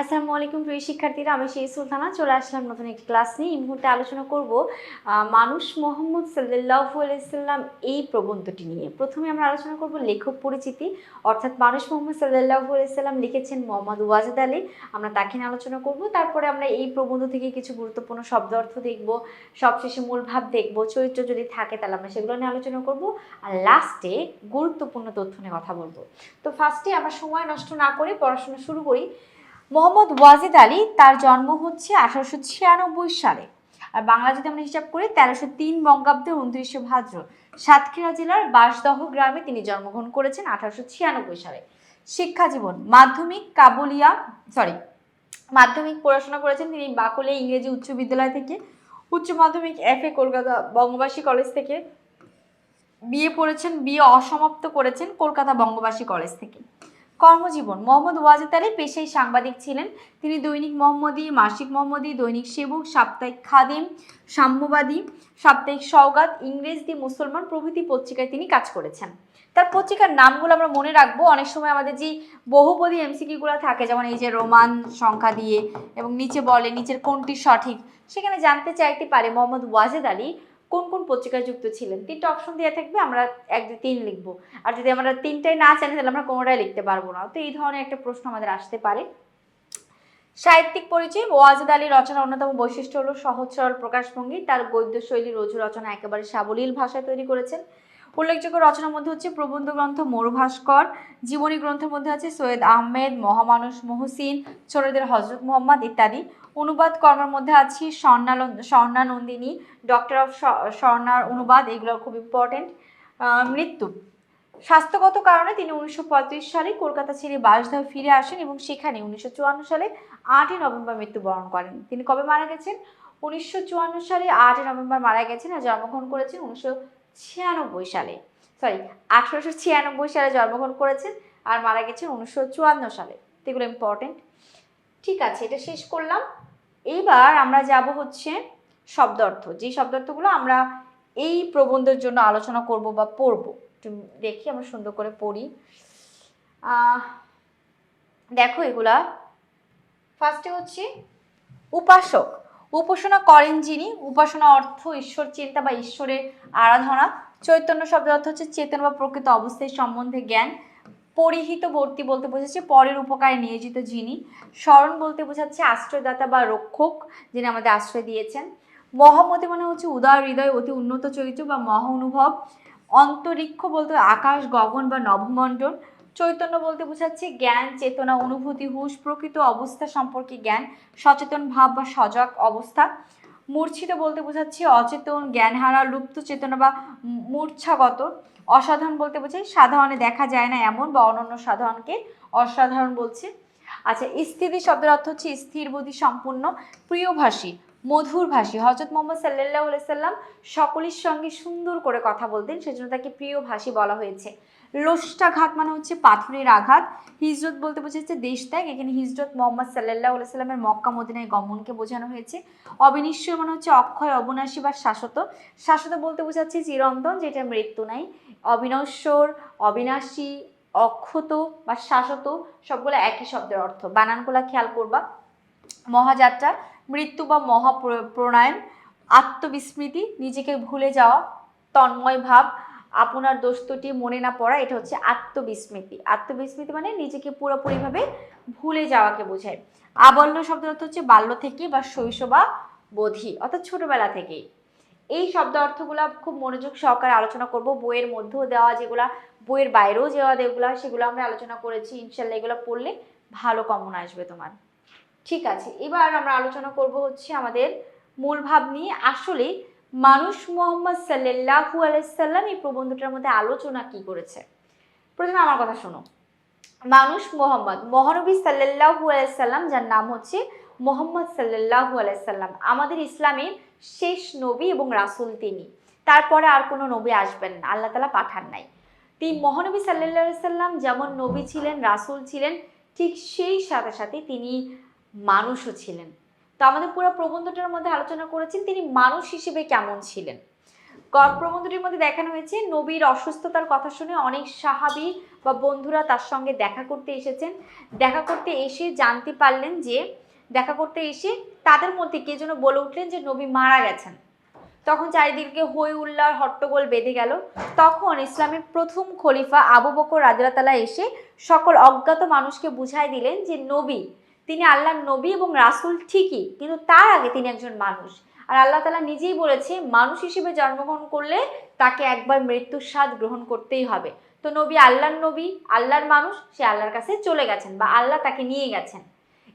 আসসালামু আলাইকুম প্রিয় শিক্ষার্থীরা, আমি সেই সুলতানা, চলে আসলাম নতুন একটি ক্লাস নিয়ে। এই মুহূর্তে আলোচনা করব মানুষ মোহাম্মদ সাল্লাল্লাহু আলাইহি সাল্লাম এই প্রবন্ধটি নিয়ে। প্রথমে আমরা আলোচনা করব লেখক পরিচিতি, অর্থাৎ মানুষ মোহাম্মদ সাল্লাল্লাহু আলাইহি সাল্লাম লিখেছেন মোহাম্মদ ওয়াজেদ আলী। আমরা তাকে নিয়ে আলোচনা করব, তারপরে আমরা এই প্রবন্ধ থেকে কিছু গুরুত্বপূর্ণ শব্দ অর্থ দেখব, সবশেষে মূল ভাব দেখব, চরিত্র যদি থাকে তাহলে আমরা সেগুলো নিয়ে আলোচনা করব। আর লাস্টে গুরুত্বপূর্ণ তথ্য নিয়ে কথা বলব। তো ফার্স্টে আমরা সময় নষ্ট না করে পড়াশোনা শুরু করি। মোহাম্মদ ওয়াজিদ আলী, তার জন্ম হচ্ছে আঠারোশো ছিয়ানব্বই সালে। আর বাংলা যদি আমরা হিসাব করি, তেরোশো তিন বঙ্গাব্দে উনত্রিশে ভাদ্র, সাতক্ষীরা জেলার বাসদহ গ্রামে তিনি জন্মগ্রহণ করেছেন আঠারোশো ছিয়ানব্বই সালে। শিক্ষা জীবন মাধ্যমিক কাবুলিয়া সরি মাধ্যমিক পড়াশোনা করেছেন তিনি বাকলে ইংরেজি উচ্চ বিদ্যালয় থেকে, উচ্চ মাধ্যমিক F A Kolkata Bangabasi college থেকে বিয়ে পড়েছেন বিয়ে অসমাপ্ত করেছেন কলকাতা বঙ্গবাসী কলেজ থেকে। কর্মজীবন। মোহাম্মদ ওয়াজেদ আলী পেশায় সাংবাদিক ছিলেন। তিনি দৈনিক মোহাম্মদী, মাসিক মোহাম্মদী, দৈনিক সেবক, সাপ্তাহিক খাদিম, সাম্যবাদী, সাপ্তাহিক সওগাত ইংরেজ দি মুসলমান প্রভৃতি পত্রিকায় তিনি কাজ করেছেন। তার পত্রিকার নামগুলো আমরা মনে রাখব। অনেক সময় আমাদের যে বহুপদী এমসিকিগুলো থাকে, যেমন এই যে রোমান সংখ্যা দিয়ে এবং নিচে বলে, নিচের কোনটি সঠিক, সেখানে জানতে চাইতে পারে মোহাম্মদ ওয়াজেদ আলী। কোন কোন পত্রিকায় যুক্ত ছিলেন? তিনটা অপশন দেওয়া থাকবে, আমরা এক দুই তিন লিখব। আর যদি আমরা তিনটাই না জানি, তাহলে আমরা কোনোটাই লিখতে পারব না। তো এই ধরনের একটা প্রশ্ন আমাদের আসতে পারে। সাহিত্যিক পরিচয়, ওয়াজেদ আলীর রচনার অন্যতম বৈশিষ্ট্য হলো সহজ সরল প্রকাশভঙ্গি। তার গদ্য শৈলী রচনা একেবারে সাবলীল ভাষায় তৈরি করেছেন। উল্লেখযোগ্য রচনার মধ্যে হচ্ছে প্রবন্ধ গ্রন্থ মরুভাস্কর, জীবনী গ্রন্থের মধ্যে আছে সৈয়দ আহমেদ, মহামানুষ মহসিন, ছোটদের হজরত মোহাম্মদ ইত্যাদি। অনুবাদ কর্মের মধ্যে আছে স্বর্ণালন, স্বর্ণানন্দিনী ডক্টর অফ স্বর্ণার অনুবাদ, এগুলো খুব ইম্পর্টেন্ট মৃত্যু। স্বাস্থ্যগত কারণে তিনি উনিশশো পঁয়ত্রিশ সালে কলকাতা ছেড়ে বাসধাও ফিরে আসেন এবং সেখানে উনিশশো চুয়ান্ন সালে আটই নভেম্বর মৃত্যুবরণ করেন। তিনি কবে মারা গেছেন? উনিশশো চুয়ান্ন সালে আটই নভেম্বর মারা গেছেন আর জন্মগ্রহণ করেছেন উনিশশো ছিয়ানব্বই সালে। সরি আঠারোশো ছিয়ানব্বই সালে জন্মগ্রহণ করেছেন আর মারা গেছেন উনিশশো চুয়ান্ন সালে। এগুলো ইম্পর্টেন্ট ঠিক আছে, এটা শেষ করলাম। এইবার আমরা যাব হচ্ছে শব্দ অর্থ যে শব্দ অর্থগুলো আমরা এই প্রবন্ধের জন্য আলোচনা করব বা পড়ব, একটু দেখি আমরা সুন্দর করে পড়ি। দেখো এগুলা। ফার্স্টে হচ্ছে উপাসক। উপাসনা করেন যিনি। উপাসনা অর্থ ঈশ্বর চিন্তা বা ঈশ্বরের আরাধনা। চৈতন্য শব্দের অর্থ হচ্ছে চেতন বা প্রকৃত অবস্থায় সম্বন্ধে জ্ঞান। পরিহিত বর্তি বলতে বোঝাচ্ছে পরের উপকারে নিয়োজিত যিনি। স্মরণ বলতে বোঝাচ্ছে আশ্রয়দাতা বা রক্ষক যিনি আমাদের আশ্রয় দিয়েছেন। মহামতি মানে হচ্ছে উদার হৃদয়, অতি উন্নত চরিত্র বা মহা অনুভব। অন্তরিক্ষ বলতে আকাশ, গগন বা নভমণ্ডল চৈতন্য বলতে বোঝাচ্ছে জ্ঞান, চেতনা, অনুভূতি, হুশ, প্রকৃত অবস্থা সম্পর্কে জ্ঞান, সচেতন ভাব বা সজাগ অবস্থা। মূর্ছিত বলতে বোঝাচ্ছে অচেতন, জ্ঞানহারা, লুপ্ত চেতনা বা মূর্ছাগত। অসাধারণ বলতে বোঝায় সাধারণে দেখা যায় না এমন বা অনন্য সাধারণকে অসাধারণ বলছে। আচ্ছা স্থিতি শব্দের অর্থ হচ্ছে স্থির বুদ্ধি সম্পূর্ণ, প্রিয়ভাষী মধুর ভাষী হজরত মোহাম্মদ সাল্লাহ সাল্লাম সকলের সঙ্গে সুন্দর করে কথা বলতেন, সেজন্য তাকে প্রিয় ভাষী বলা হয়েছে। লোষ্টাঘাত মানে হচ্ছে পাথরের আঘাত। হিজরত বলতে বোঝাচ্ছে দেশ ত্যাগ। এখানে হিজরত মোহাম্মদ সাল্লাহ সাল্লামের মক্কা, মদিনায় গমনকে বোঝানো হয়েছে। অবিনিশ্বর মানে হচ্ছে অক্ষয়, অবনাশী বা শাশ্বত। শাশ্বত বলতে বোঝাচ্ছে চিরন্তন, যেটা মৃত্যু নাই। অবিনশ্বর, অবিনাশী, অক্ষত বা শাশ্বত সবগুলো একই শব্দের অর্থ। বানানগুলা খেয়াল করবা। মহাযাত্রা, মৃত্যু বা মহাপ্রণয়ন আত্মবিস্মৃতি, নিজেকে ভুলে যাওয়া, তন্ময় ভাব আপনার দোস্তটি মনে না পড়া, এটা হচ্ছে আত্মবিস্মৃতি। আত্মবিস্মৃতি মানে নিজেকে পুরোপুরিভাবে ভুলে যাওয়াকে বোঝায়। আবল্য শব্দ অর্থ হচ্ছে বাল্য থেকে বা শৈশবা বোধি, অর্থাৎ ছোটবেলা থেকেই। এই শব্দ অর্থগুলো খুব মনোযোগ সহকারে আলোচনা করব। বইয়ের মধ্যেও দেওয়া যেগুলা, বইয়ের বাইরেও দেওয়া, সেগুলো আমরা আলোচনা করেছি। ইনশাল্লাহ এগুলো পড়লে ভালো কমন আসবে তোমার। ঠিক আছে, এবার আমরা আলোচনা করব হচ্ছে আমাদের মূল ভাব নিয়ে। আসলে মানুষ মোহাম্মদ সাল্লাহু আলাইসাল্লাম এই প্রবন্ধটার মধ্যে আলোচনা কি করেছে? প্রথমে আমার কথা শোনো। মানুষ মোহাম্মদ, মহানবী সাল্লাহু আলাইসাল্লাম যার নাম হচ্ছে মোহাম্মদ সাল্লাহু আলাইসাল্লাম আমাদের ইসলামের শেষ নবী এবং রাসূল তিনি। তারপরে আর কোনো নবী আসবেন না, আল্লাহ তালা পাঠান নাই। তিনি মহানবী সাল্লাহ সাল্লাম যেমন নবী ছিলেন, রাসূল ছিলেন, ঠিক সেই সাথে সাথে তিনি মানুষও ছিলেন। তো আমাদের পুরো প্রবন্ধটার মধ্যে আলোচনা করেছেন তিনি মানুষ হিসেবে কেমন ছিলেন। প্রবন্ধটির মধ্যে দেখানো হয়েছে, নবীর অসুস্থতার কথা শুনে অনেক সাহাবি বা বন্ধুরা তার সঙ্গে দেখা করতে এসেছেন। দেখা করতে এসে জানতে পারলেন যে, দেখা করতে এসে তাদের মধ্যে কে যেন বলে উঠলেন যে নবী মারা গেছেন। তখন চারিদিকে হই উল্লার হট্টগোল বেঁধে গেল। তখন ইসলামের প্রথম খলিফা আবু বকর রাজরাতালা এসে সকল অজ্ঞাত মানুষকে বুঝাই দিলেন যে নবী তিনি আল্লাহর নবী এবং রাসূল ঠিকই, কিন্তু তার আগে তিনি একজন মানুষ। আর আল্লাহ তালা নিজেই বলেছে, মানুষ হিসেবে জন্মগ্রহণ করলে তাকে একবার মৃত্যুর স্বাদ গ্রহণ করতেই হবে। তো নবী আল্লাহর নবী, আল্লাহর মানুষ, সে আল্লাহর কাছে চলে গেছেন বা আল্লাহ তাকে নিয়ে গেছেন।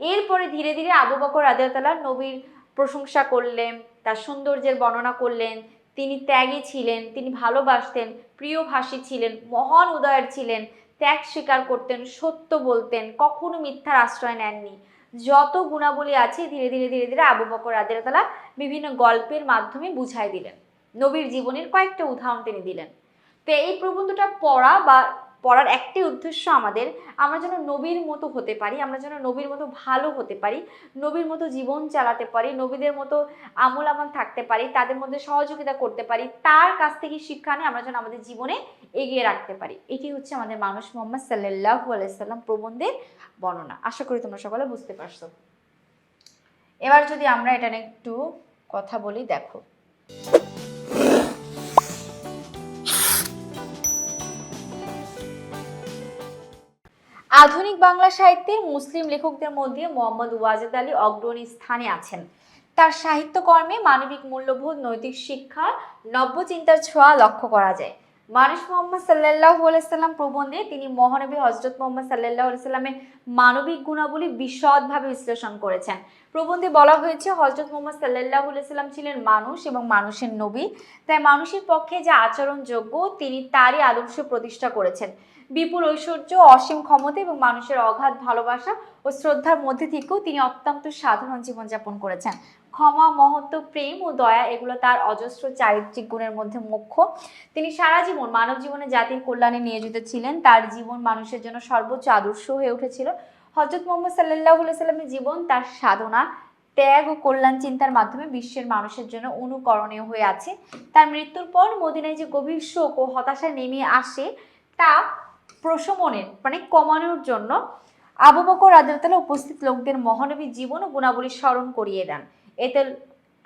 এরপরে ধীরে ধীরে আবু বকর রাদিয়াল্লাহু নবীর প্রশংসা করলেন, তার সৌন্দর্যের বর্ণনা করলেন, তিনি ত্যাগী ছিলেন, তিনি ভালোবাসতেন প্রিয়ভাষী ছিলেন, মহান উদয়ের ছিলেন। ত্যাগ স্বীকার করতেন, সত্য বলতেন, কখনো মিথ্যার আশ্রয় নেননি। যত গুণাবলী আছে ধীরে ধীরে ধীরে ধীরে আবু বকর রাদিয়াল্লাহু বিভিন্ন গল্পের মাধ্যমে বুঝাই দিলেন। নবীর জীবনের কয়েকটা উদাহরণ তিনি দিলেন। তো এই প্রবন্ধটা পড়া বা পড়ার একটি উদ্দেশ্য আমাদের, আমরা যেন নবীর মতো হতে পারি, আমরা যেন নবীর মতো ভালো হতে পারি, নবীর মতো জীবন চালাতে পারি, নবীদের মতো আমল আমল থাকতে পারি, তাদের মধ্যে সহযোগিতা করতে পারি, তার কাছ থেকে শিক্ষা নিয়ে আমরা যেন আমাদের জীবনে এগিয়ে রাখতে পারি। এটি হচ্ছে আমাদের মানুষ মোহাম্মদ সাল্লাহ আলাইসাল্লাম প্রবন্ধের বর্ণনা। আশা করি তোমরা সকলে বুঝতে পারছ। এবার যদি আমরা এটা নিয়ে একটু কথা বলি, দেখো। আধুনিক বাংলা সাহিত্যের মুসলিম লেখকদের মধ্যে মোহাম্মদ ওয়াজেদ আলী অগ্রণী স্থানে আছেন। তার সাহিত্যকর্মে মানবিক মূল্যবোধ, নৈতিক শিক্ষা, নব্যচিন্তার ছোঁয়া লক্ষ্য করা যায়। মানুষ মোহাম্মদ সাল্লাহ সাল্লাম প্রবন্ধে তিনি মহানবী হজরত মোহাম্মদ সাল্লাহ সাল্লামের মানবিক গুণাবলী বিশদভাবে বিশ্লেষণ করেছেন। প্রবন্ধে বলা হয়েছে হজরত মোহাম্মদ সাল্লাহ সাল্লাম ছিলেন মানুষ এবং মানুষের নবী। তাই মানুষের পক্ষে যে আচরণযোগ্য, তিনি তারই আদর্শ প্রতিষ্ঠা করেছেন। বিপুল ঐশ্বর্য, অসীম ক্ষমতা এবং মানুষের অগাধ ভালোবাসা ও শ্রদ্ধার মধ্যে থেকেও তিনি অত্যন্ত সাধারণ জীবনযাপন করেছেন। ক্ষমা, মহত্ব, প্রেম ও দয়া এগুলো তার অজস্র চারিত্রিক গুণের মধ্যে মুখ্য। তিনি সারা জীবন মানব জীবনে জাতির কল্যাণে নিয়োজিত ছিলেন। তার জীবন মানুষের জন্য সর্বোচ্চ আদর্শ হয়ে উঠেছিল। হজরত মোহাম্মদ সাল্লাহ সাল্লামের জীবন তার সাধনা, ত্যাগ ও কল্যাণ চিন্তার মাধ্যমে বিশ্বের মানুষের জন্য অনুকরণীয় হয়ে আছে। তার মৃত্যুর পর মদিনায় যে গভীর শোক ও হতাশা নেমে আসে তা প্রশমনের মানে কমানোর জন্য আবু বকর রাদিয়াল্লাহু উপস্থিত লোকদের মহানবী জীবন ও গুণাবলী স্মরণ করিয়ে দেন। এতে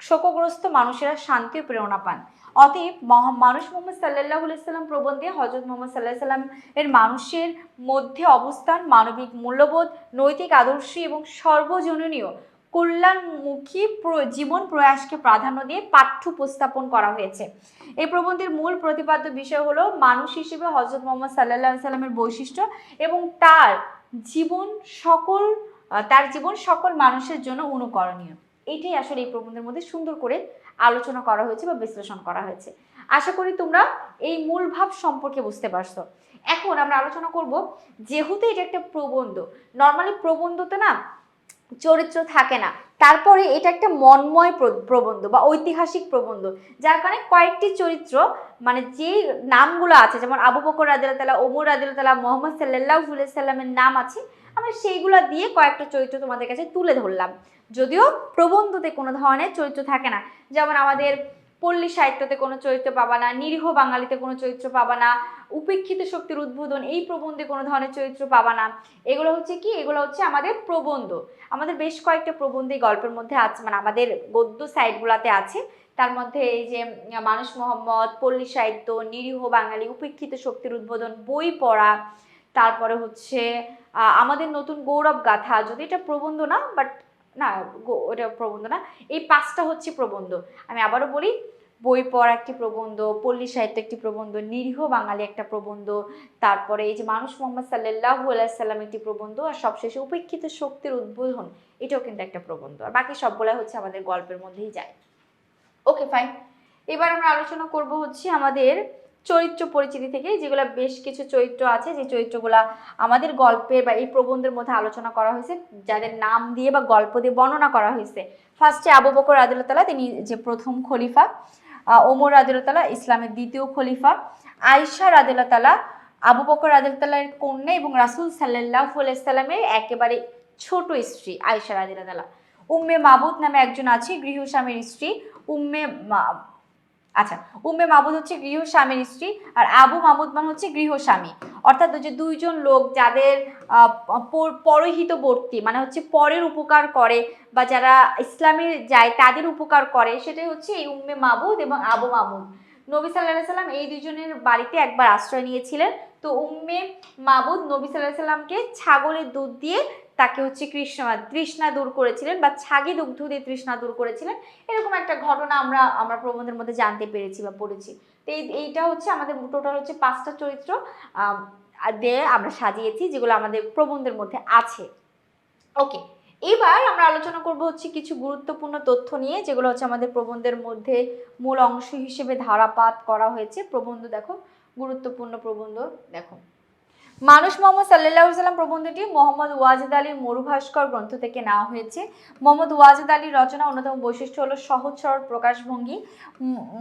শোকগ্রস্ত মানুষেরা শান্তি ও প্রেরণা পান। অতএব মানুষ মোহাম্মদ সাল্লাহ সাল্লাম প্রবন্ধে হজরত মোহাম্মদ সাল্লাহ সাল্লাম এর মানুষের মধ্যে অবস্থান, মানবিক মূল্যবোধ, নৈতিক আদর্শ এবং সর্বজনীয় কল্যাণমুখী জীবন প্রয়াসকে প্রাধান্য দিয়ে পাঠ্য উপস্থাপন করা হয়েছে। এই প্রবন্ধের মূল প্রতিপাদ্য বিষয় হলো মানুষ হিসেবে হজরত মোহাম্মদ সাল্লাহ সাল্লামের বৈশিষ্ট্য এবং তার জীবন সকল তার জীবন সকল মানুষের জন্য অনুকরণীয়। এটাই আসলে এই প্রবন্ধের মধ্যে সুন্দর করে আলোচনা করা হয়েছে বা বিশ্লেষণ করা হয়েছে। আশা করি তোমরা এই মূল ভাব সম্পর্কে বুঝতে পারছ। এখন আমরা আলোচনা করব যেহেতু এটা একটা প্রবন্ধ নর্মালি প্রবন্ধতে না চরিত্র থাকে না। তারপরে এটা একটা মনময় প্র- প্রবন্ধ বা ঐতিহাসিক প্রবন্ধ, যার কারণে কয়েকটি চরিত্র মানে যে নামগুলো আছে, যেমন আবু বকর রাজিয়াল ওমর রাদিয়াল্লাহু মোহাম্মদ সাল্লাহ সাল্লামের নাম আছে, আমরা সেইগুলো দিয়ে কয়েকটা চরিত্র তোমাদের কাছে তুলে ধরলাম। যদিও প্রবন্ধতে কোনো ধরনের চরিত্র থাকে না। যেমন আমাদের পল্লী সাহিত্যতে কোনো চরিত্র পাবা না, নিরীহ বাঙালিতে কোনো চরিত্র পাবা না, উপেক্ষিত শক্তির উদ্বোধন, এই প্রবন্ধে কোনো ধরনের চরিত্র পাবা না। এগুলো হচ্ছে কি? এগুলো হচ্ছে আমাদের প্রবন্ধ। আমাদের বেশ কয়েকটা প্রবন্ধ এই গল্পের মধ্যে আছে মানে আমাদের গদ্য সাইটগুলোতে আছে। তার মধ্যে এই যে, মানুষ মোহাম্মদ, পল্লী সাহিত্য, নিরীহ বাঙালি, উপেক্ষিত শক্তির উদ্বোধন, বই পড়া, তারপরে হচ্ছে আমাদের নতুন গৌরব গাথা। যদি এটা প্রবন্ধ না বাট না ওটা প্রবন্ধ না, এই পাঁচটা হচ্ছে প্রবন্ধ। আমি আবারও বলি, বই পড়া একটি প্রবন্ধ, পল্লী সাহিত্য একটি প্রবন্ধ, নিরীহ বাঙালি একটা প্রবন্ধ, তারপরে এই যে মানুষ মোহাম্মদ সাল্লাহু আলাইসাল্লাম একটি প্রবন্ধ, আর সবশেষে উপেক্ষিত শক্তির উদ্বোধন, এটাও কিন্তু একটা প্রবন্ধ। আর বাকি সবগুলাই হচ্ছে আমাদের গল্পের মধ্যেই যায়। ওকে ফাইন এবার আমরা আলোচনা করব হচ্ছে আমাদের চরিত্র পরিচিতি থেকে যেগুলো বেশ কিছু চরিত্র আছে, যে চরিত্রগুলা আমাদের গল্পের বা এই প্রবন্ধের মধ্যে আলোচনা করা হয়েছে, যাদের নাম দিয়ে বা গল্প দিয়ে বর্ণনা করা হয়েছে। ফার্স্টে আবু বকর আদিলতলা তিনি যে প্রথম খলিফা ওমর আদিলতলা ইসলামের দ্বিতীয় খলিফা। আয়সা রাদিল্লাহ আবু বকর আদিলতালার কন্যা এবং রাসুল সাল্লাহ সাল্লামের একেবারে ছোট স্ত্রী আয়সা রাদিল্লাহ উম্মে মাবুদ নামে একজন আছে, গৃহস্বামীর স্ত্রী। উম্মে আচ্ছা উম্মে মাবুদ হচ্ছে গৃহ স্বামীর স্ত্রী আর আবু মামুদ মানে হচ্ছে গৃহস্বামী অর্থাৎ যে দুইজন লোক যাদের পরহিতবর্তী মানে হচ্ছে পরের উপকার করে বা যারা ইসলামের যায় তাদের উপকার করে, সেটাই হচ্ছে এই উম্মে মাবুদ এবং আবু মামুদ নবী সাল্লাহ সাল্লাম এই দুজনের বাড়িতে একবার আশ্রয় নিয়েছিলেন। তো উম্মে মাবুদ নবী সাল্লাহ সাল্লামকে ছাগলের দুধ দিয়ে তাকে হচ্ছে কৃষ্ণা, তৃষ্ণা দূর করেছিলেন বা ছাগি দুগ্ধ দিয়ে তৃষ্ণা দূর করেছিলেন। এরকম একটা ঘটনা আমরা আমরা প্রবন্ধের মধ্যে জানতে পেরেছি বা পড়েছি। তো এই, এইটা হচ্ছে আমাদের টোটাল হচ্ছে পাঁচটা চরিত্র দিয়ে আমরা সাজিয়েছি, যেগুলো আমাদের প্রবন্ধের মধ্যে আছে। ওকে, এবার আমরা আলোচনা করব হচ্ছে কিছু গুরুত্বপূর্ণ তথ্য নিয়ে, যেগুলো হচ্ছে আমাদের প্রবন্ধের মধ্যে মূল অংশ হিসেবে ধারাপাত করা হয়েছে। প্রবন্ধ দেখো, গুরুত্বপূর্ণ প্রবন্ধ দেখো। মানুষ মোহাম্মদ সাল্লাহ সাল্লাম প্রবন্ধটি মোহাম্মদ ওয়াজেদ আলীর মরুভাস্কর গ্রন্থ থেকে নেওয়া হয়েছে। মোহাম্মদ ওয়াজেদ আলীর রচনা অন্যতম বৈশিষ্ট্য হলো সহজ, সরল, প্রকাশভঙ্গি।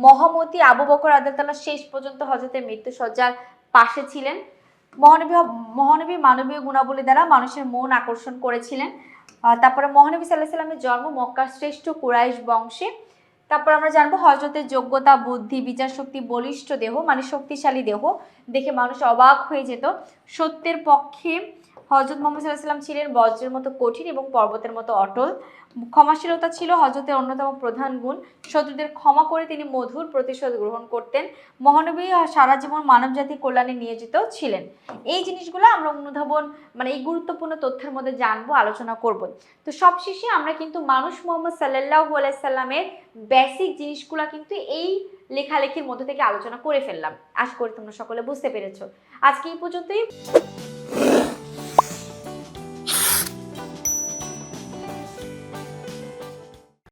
মহামতি আবু বকর আদালতাল্লাহ শেষ পর্যন্ত হজরতের মৃত্যুসজ্জার পাশে ছিলেন। মহানবী মহানবী মানবীয় গুণাবলী দ্বারা মানুষের মন আকর্ষণ করেছিলেন। তারপরে মহানবী সাল্লাহ সাল্লামের জন্ম মক্কার শ্রেষ্ঠ কুরাইশ বংশে। তারপর আমরা জানব হজরতের যোগ্যতা, বুদ্ধি, বিচার শক্তি, বলিষ্ঠ দেহ মানে শক্তিশালী দেহ। দেখে মানুষ অবাক হয়ে যেত। সত্যের পক্ষে হজরত মোহাম্মদ সাল্লাহ সাল্লাম ছিলেন বজ্রের মতো কঠিন এবং পর্বতের মতো অটল। ক্ষমাশীলতা ছিল হজরতের অন্যতম প্রধান গুণ। শত্রুদের ক্ষমা করে তিনি মধুর প্রতিশোধ গ্রহণ করতেন। মহানবী সারা জীবন মানবজাতির কল্যাণে নিয়োজিত ছিলেন। এই জিনিসগুলো আমরা অনুধাবন মানে এই গুরুত্বপূর্ণ তথ্যের মধ্যে জানব, আলোচনা করব। তো সবশেষে আমরা কিন্তু মানুষ মোহাম্মদ সাল্লাহ সাল্লামের বেসিক জিনিসগুলো কিন্তু এই লেখালেখির মধ্যে থেকে আলোচনা করে ফেললাম। আশা করি তোমরা সকলে বুঝতে পেরেছ। আজকে এই পর্যন্তই।